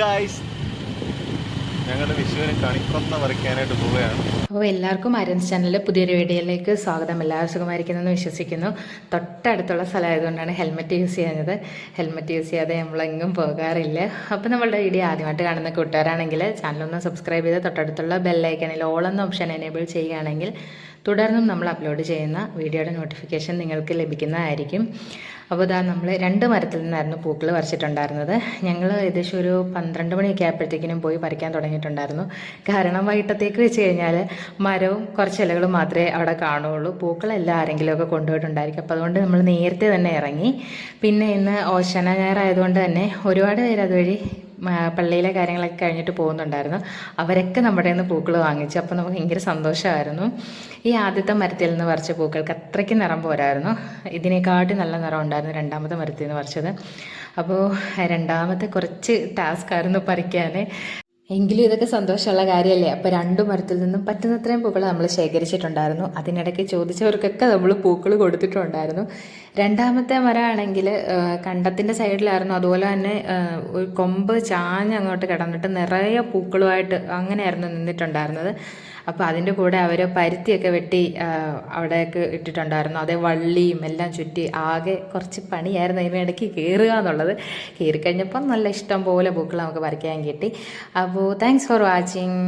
Guys പോവുകയാണ്. അപ്പോൾ എല്ലാവർക്കും അരൻസ് ചാനലിലെ പുതിയൊരു വീഡിയോയിലേക്ക് സ്വാഗതം. എല്ലാവരും സുഖമായിരിക്കുന്നെന്ന് വിശ്വസിക്കുന്നു. തൊട്ടടുത്തുള്ള സ്ഥലമായതുകൊണ്ടാണ് ഹെൽമെറ്റ് യൂസ് ചെയ്യുന്നത് ഹെൽമെറ്റ് യൂസ് ചെയ്യാതെ നമ്മളെങ്ങും പോകാറില്ല. അപ്പോൾ നമ്മളുടെ വീഡിയോ ആദ്യമായിട്ട് കാണുന്ന കൂട്ടുകാരാണെങ്കിൽ ചാനലൊന്ന് സബ്സ്ക്രൈബ് ചെയ്ത് തൊട്ടടുത്തുള്ള ബെല്ലൈക്കണിൽ ഓൾ എന്ന ഓപ്ഷൻ എനേബിൾ ചെയ്യുകയാണെങ്കിൽ തുടർന്നും നമ്മൾ അപ്ലോഡ് ചെയ്യുന്ന വീഡിയോയുടെ നോട്ടിഫിക്കേഷൻ നിങ്ങൾക്ക് ലഭിക്കുന്നതായിരിക്കും. അപ്പോൾ ഇതാ നമ്മൾ രണ്ട് മരത്തിൽ നിന്നായിരുന്നു പൂക്കൾ പറിച്ചിട്ടുണ്ടായിരുന്നത്. ഞങ്ങൾ ഏകദേശം ഒരു പന്ത്രണ്ട് മണിയൊക്കെ ആയപ്പോഴത്തേക്കിനും പോയി പറിക്കാൻ തുടങ്ങിയിട്ടുണ്ടായിരുന്നു. കാരണം വൈകിട്ടത്തേക്ക് വെച്ച് കഴിഞ്ഞാൽ മരവും കുറച്ച് ഇലകളും മാത്രമേ അവിടെ കാണുകയുള്ളൂ. പൂക്കളെല്ലാം ആരെങ്കിലുമൊക്കെ കൊണ്ടുപോയിട്ടുണ്ടായിരിക്കും. അപ്പോൾ അതുകൊണ്ട് നമ്മൾ നേരത്തെ തന്നെ ഇറങ്ങി. പിന്നെ ഇന്ന് ഓശന ഞായറായതുകൊണ്ട് തന്നെ ഒരുപാട് പേര് അതുവഴി പള്ളിയിലെ കാര്യങ്ങളൊക്കെ കഴിഞ്ഞിട്ട് പോകുന്നുണ്ടായിരുന്നു. അവരൊക്കെ നമ്മുടെ നിന്ന് പൂക്കൾ വാങ്ങിച്ചു. അപ്പോൾ നമുക്ക് ഭയങ്കര സന്തോഷമായിരുന്നു. ഈ ആദ്യത്തെ മരത്തിൽ നിന്ന് പറിച്ച പൂക്കൾക്ക് അത്രയ്ക്ക് നിറം പോരായിരുന്നു. ഇതിനെക്കാട്ടി നല്ല നിറം ഉണ്ടായിരുന്നു രണ്ടാമത്തെ മരത്തിൽ നിന്ന് പറിച്ചത്. അപ്പോൾ രണ്ടാമത്തെ കുറച്ച് ടാസ്ക് ആയിരുന്നു പറിക്കാൻ എങ്കിലും ഇതൊക്കെ സന്തോഷമുള്ള കാര്യമല്ലേ? അപ്പോൾ രണ്ടു മരത്തിൽ നിന്നും പറ്റുന്നത്രയും പൂക്കൾ നമ്മൾ ശേഖരിച്ചിട്ടുണ്ടായിരുന്നു. അതിനിടയ്ക്ക് ചോദിച്ചവർക്കൊക്കെ നമ്മൾ പൂക്കൾ കൊടുത്തിട്ടുണ്ടായിരുന്നു. രണ്ടാമത്തെ മരമാണെങ്കിൽ കണ്ടത്തിന്റെ സൈഡിലായിരുന്നു. അതുപോലെ തന്നെ ഒരു കൊമ്പ് ചാഞ്ഞ് അങ്ങോട്ട് കിടന്നിട്ട് നിറയെ പൂക്കളുമായിട്ട് അങ്ങനെയായിരുന്നു നിന്നിട്ടുണ്ടായിരുന്നത്. അപ്പോൾ അതിന്റെ കൂടെ അവർ പരുത്തിയൊക്കെ വെട്ടി അവിടേക്ക് ഇട്ടിട്ടുണ്ടായിരുന്നു. അതേ വള്ളിയും എല്ലാം ചുറ്റി ആകെ കുറച്ച് പണിയായിരുന്നു അതിന് ഇടയ്ക്ക് കയറുക എന്നുള്ളത്. കയറി കഴിഞ്ഞപ്പോൾ നല്ല ഇഷ്ടം പോലെ പൂക്കൾ നമുക്ക് പറിക്കാൻ കിട്ടി. അപ്പോൾ താങ്ക്സ് ഫോർ വാച്ചിങ്